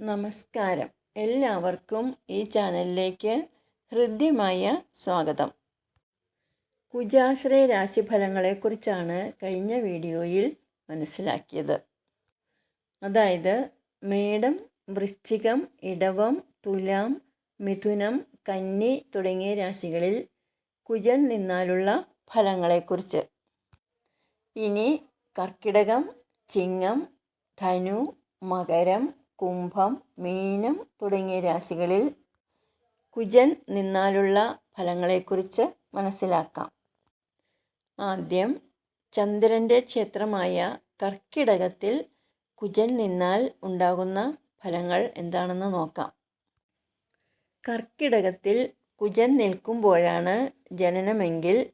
നമസ്കാരം. എല്ലാവർക്കും ഈ ചാനലിലേക്ക് ഹൃദ്യമായ സ്വാഗതം. കുജാശ്രയ രാശിഫലങ്ങളെക്കുറിച്ചാണ് കഴിഞ്ഞ വീഡിയോയിൽ മനസ്സിലാക്കിയത്. അതായത് മേടം വൃശ്ചികം ഇടവം തുലാം മിഥുനം കന്നി തുടങ്ങിയ രാശികളിൽ കുജൻ നിന്നാലുള്ള ഫലങ്ങളെക്കുറിച്ച്. ഇനി കർക്കിടകം ചിങ്ങം ധനു മകരം കുംഭം മീനം തുടങ്ങിയ രാശികളിൽ കുജൻ നിന്നാലുള്ള ഫലങ്ങളെക്കുറിച്ച് മനസ്സിലാക്കാം. ആദ്യം ചന്ദ്രന്റെ ക്ഷേത്രമായ കർക്കിടകത്തിൽ കുജൻ നിന്നാൽ ഉണ്ടാകുന്ന ഫലങ്ങൾ എന്താണെന്ന് നോക്കാം. കർക്കിടകത്തിൽ കുജൻ നിൽക്കുമ്പോഴാണ് ജനനമെങ്കിൽ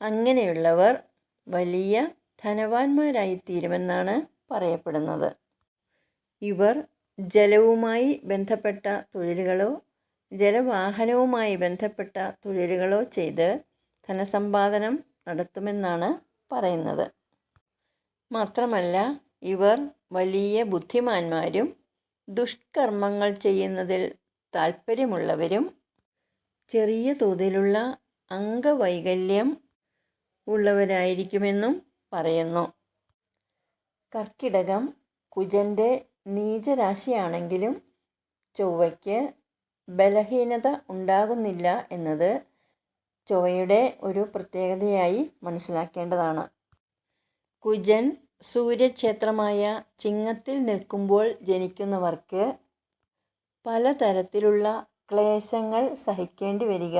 അങ്ങനെയുള്ളവർ വലിയ ധനവാന്മാരായിത്തീരുമെന്നാണ് പറയപ്പെടുന്നത്. ഇവർ ജലവുമായി ബന്ധപ്പെട്ട തൊഴിലുകളോ ജലവാഹനവുമായി ബന്ധപ്പെട്ട തൊഴിലുകളോ ചെയ്ത് ധനസമ്പാദനം നടത്തുമെന്നാണ് പറയുന്നത്. മാത്രമല്ല ഇവർ വലിയ ബുദ്ധിമാന്മാരും ദുഷ്കർമ്മങ്ങൾ ചെയ്യുന്നതിൽ താൽപ്പര്യമുള്ളവരും ചെറിയ തോതിലുള്ള അംഗവൈകല്യം ഉള്ളവരായിരിക്കുമെന്നും പറയുന്നു. കർക്കിടകം കുജന്റെ നീചരാശിയാണെങ്കിലും ചൊവ്വയ്ക്ക് ബലഹീനത ഉണ്ടാകുന്നില്ല എന്നത് ചൊവ്വയുടെ ഒരു പ്രത്യേകതയായി മനസ്സിലാക്കേണ്ടതാണ്. കുജൻ സൂര്യക്ഷേത്രമായ ചിങ്ങത്തിൽ നിൽക്കുമ്പോൾ ജനിക്കുന്നവർക്ക് പലതരത്തിലുള്ള ക്ലേശങ്ങൾ സഹിക്കേണ്ടി വരിക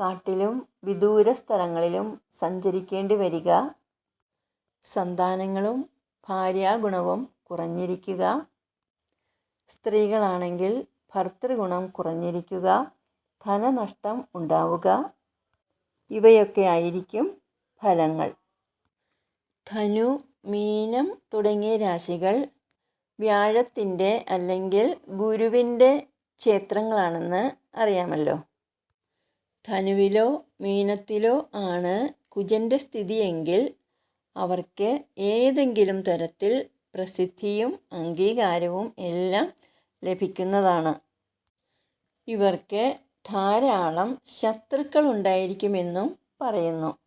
കാട്ടിലും വിദൂര സ്ഥലങ്ങളിലും സഞ്ചരിക്കേണ്ടി വരിക സന്താനങ്ങളും ഭാര്യാഗുണവും കുറഞ്ഞിരിക്കുക. സ്ത്രീകളാണെങ്കിൽ ഭർത്തൃഗുണം കുറഞ്ഞിരിക്കുക. ധനനഷ്ടം ഉണ്ടാവുക. ഇവയൊക്കെ ആയിരിക്കും ഫലങ്ങൾ. ധനു മീനം തുടങ്ങിയ രാശികൾ വ്യാഴത്തിന്റെ അല്ലെങ്കിൽ ഗുരുവിന്റെ ക്ഷേത്രങ്ങളാണെന്ന് അറിയാമല്ലോ. ധനുവിലോ മീനത്തിലോ ആണ് കുജന്റെ സ്ഥിതിയെങ്കിൽ അവർക്ക് ഏതെങ്കിലും തരത്തിൽ പ്രസിദ്ധിയും അംഗീകാരവും എല്ലാം ലഭിക്കുന്നതാണ്. ഇവർക്ക് ധാരാളം ശത്രുക്കൾ ഉണ്ടായിരിക്കുമെന്നും പറയുന്നു.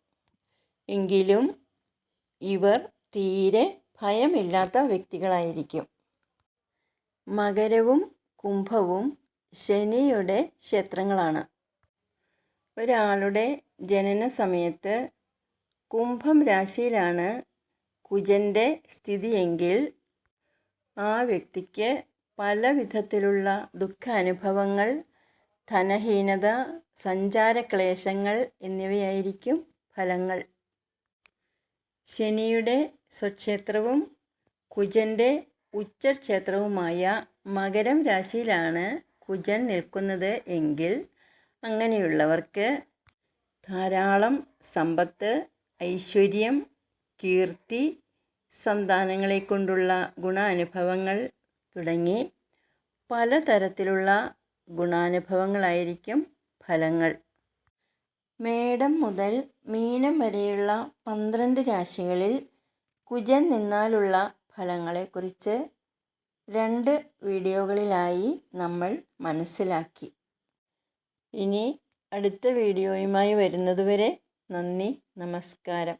എങ്കിലും ഇവർ തീരെ ഭയമില്ലാത്ത വ്യക്തികളായിരിക്കും. മകരവും കുംഭവും ശനിയുടെ ക്ഷേത്രങ്ങളാണ്. ഒരാളുടെ ജനന സമയത്ത് കുംഭം രാശിയിലാണ് കുജന്റെ സ്ഥിതിയെങ്കിൽ ആ വ്യക്തിക്ക് പല വിധത്തിലുള്ള ദുഃഖാനുഭവങ്ങൾ ധനഹീനത സഞ്ചാരക്ലേശങ്ങൾ എന്നിവയായിരിക്കും ഫലങ്ങൾ. ശനിയുടെ സ്വക്ഷേത്രവും കുജന്റെ ഉച്ചക്ഷേത്രവുമായ മകരം രാശിയിലാണ് കുജൻ നിൽക്കുന്നത് എങ്കിൽ അങ്ങനെയുള്ളവർക്ക് ധാരാളം സമ്പത്ത് ഐശ്വര്യം കീർത്തി സന്താനങ്ങളെ കൊണ്ടുള്ള ഗുണാനുഭവങ്ങൾ തുടങ്ങി പലതരത്തിലുള്ള ഗുണാനുഭവങ്ങളായിരിക്കും ഫലങ്ങൾ. മേടം മുതൽ മീനം വരെയുള്ള പന്ത്രണ്ട് രാശികളിൽ കുജൻ നിന്നാലുള്ള ഫലങ്ങളെക്കുറിച്ച് രണ്ട് വീഡിയോകളിലായി നമ്മൾ മനസ്സിലാക്കി. ഇനി അടുത്ത വീഡിയോയുമായി വരുന്നതുവരെ നന്ദി നമസ്കാരം.